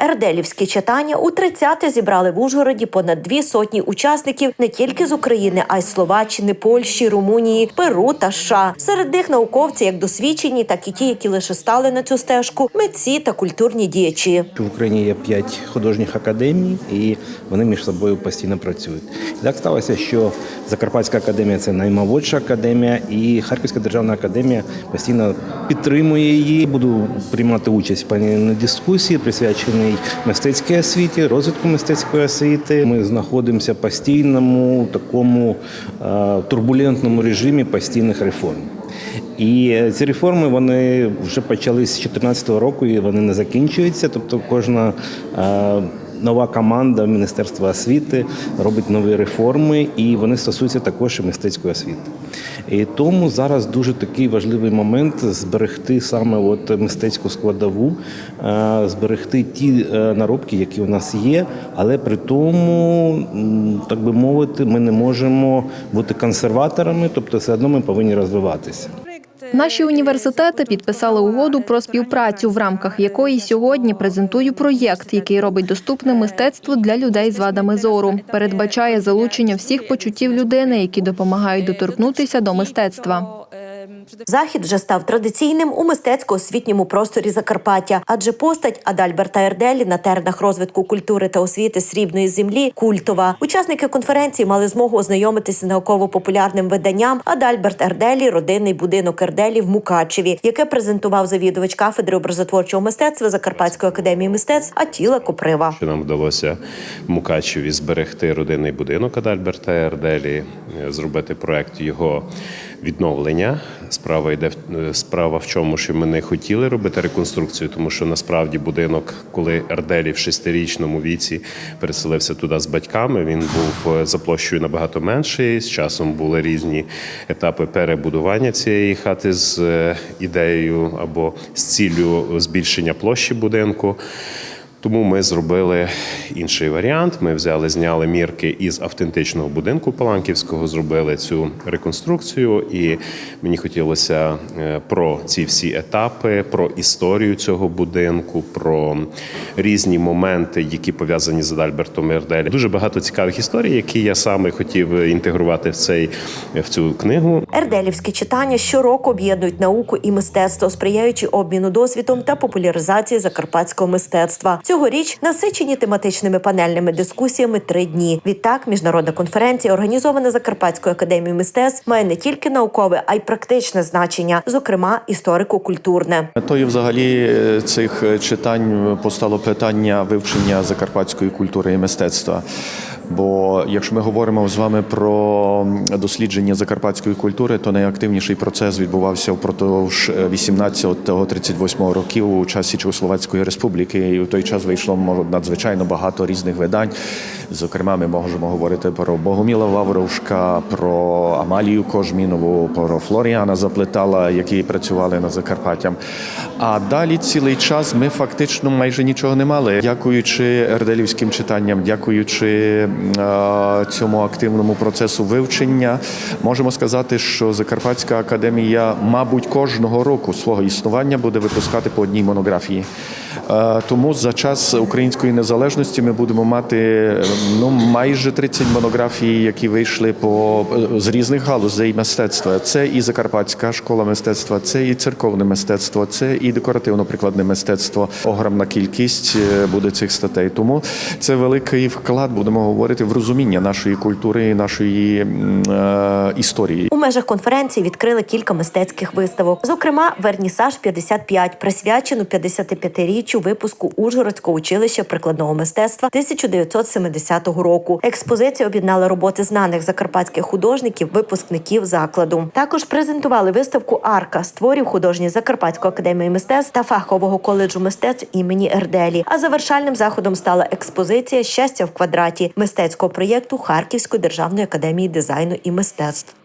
Ерделівські читання у 30-те зібрали в Ужгороді понад дві сотні учасників не тільки з України, а й Словаччини, Польщі, Румунії, Перу та США. Серед них науковці як досвідчені, так і ті, які лише стали на цю стежку, митці та культурні діячі. В Україні є п'ять художніх академій, і вони між собою постійно працюють. Так сталося, що Закарпатська академія це наймолодша академія, і Харківська державна академія постійно підтримує її. Буду приймати участь в панельній дискусії, присвяченій мистецькій освіті, розвитку мистецької освіти. Ми знаходимося постійному такому е, турбулентному режимі постійних реформ. І ці реформи вони вже почали з 2014 року і вони не закінчуються. Тобто кожна е, нова команда Міністерства освіти робить нові реформи, і вони стосуються також і мистецької освіти. І тому зараз дуже такий важливий момент зберегти саме от мистецьку складову, е, зберегти ті е, наробки, які у нас є, але при тому, так би мовити, ми не можемо бути консерваторами, тобто все одно ми повинні розвиватися. Наші університети підписали угоду про співпрацю, в рамках якої сьогодні презентую проєкт, який робить доступне мистецтво для людей з вадами зору. Передбачає залучення всіх почуттів людини, які допомагають доторкнутися до мистецтва. Захід вже став традиційним у мистецько-освітньому просторі Закарпаття, адже постать Адальберта Ерделі на теренах розвитку культури та освіти срібної землі культова. Учасники конференції мали змогу ознайомитися з науково-популярним виданням Адальберт Ерделі Родинний будинок Ерделі в Мукачеві, яке презентував завідувач кафедри образотворчого мистецтва Закарпатської академії мистецтв Атіла Коприва. що нам вдалося в Мукачеві зберегти родинний будинок Адальберта Ерделі, е, зробити проект його відновлення. Справа йде в- справа в чому, що ми не хотіли робити реконструкцію, тому що насправді будинок, коли Ерделі в шестирічному віці переселився туди з батьками, він був е, за площею набагато менший. З часом були різні етапи перебудування цієї хати з е, ідеєю або з ціллю збільшення площі будинку. Тому ми зробили інший варіант. Ми взяли, зняли мірки із автентичного будинку Паланківського, зробили цю реконструкцію, і мені хотілося е, про ці всі етапи, про історію цього будинку, про різні моменти, які пов'язані з Адальбертом Ерделі. Дуже багато цікавих історій, які я саме хотів інтегрувати в цей в цю книгу. Ерделівські читання щороку об'єднують науку і мистецтво, сприяючи обміну досвідом та популяризації закарпатського мистецтва. Цьогоріч насичені тематичними панельними дискусіями три дні. Відтак, міжнародна конференція, організована Закарпатською академією мистецтв, має не тільки наукове, а й практичне значення, зокрема історико-культурне. Метою взагалі е, цих е, читань постало питання вивчення закарпатської культури і мистецтва. Бо якщо ми говоримо з вами про дослідження закарпатської культури, то найактивніший процес відбувався впродовж 18-38 років у часі Чехословацької республіки. І в той час вийшло надзвичайно багато різних видань. Зокрема, ми можемо говорити про Богоміла Вавровшка, про Амалію Кожмінову, про Флоріана Заплетала, які працювали над Закарпаттям. А далі цілий час ми фактично майже нічого не мали. Дякуючи ерделівським читанням, дякуючи е, цьому активному процесу вивчення, можемо сказати, що Закарпатська академія, мабуть, кожного року свого існування буде випускати по одній монографії. Е, Тому за час української незалежності ми будемо мати ну майже 30 монографій, які вийшли по з різних галузей мистецтва. Це і Закарпатська школа мистецтва, це і церковне мистецтво, це і декоративно-прикладне мистецтво. Огромна кількість е, буде цих статей. Тому це великий вклад, будемо говорити, в розуміння нашої культури нашої е, історії. У межах конференції відкрили кілька мистецьких виставок. Зокрема, Вернісаж 55, присвячену 55-річчю випуску Ужгородського училища прикладного мистецтва 1970 року. Експозиція об'єднала роботи знаних закарпатських художників, випускників закладу. Також презентували виставку Арка з творів художньої Закарпатської академії мистецтв та фахового коледжу мистецтв імені Ерделі. А завершальним заходом стала експозиція Щастя в квадраті мистецького проєкту Харківської державної академії дизайну і мистецтв.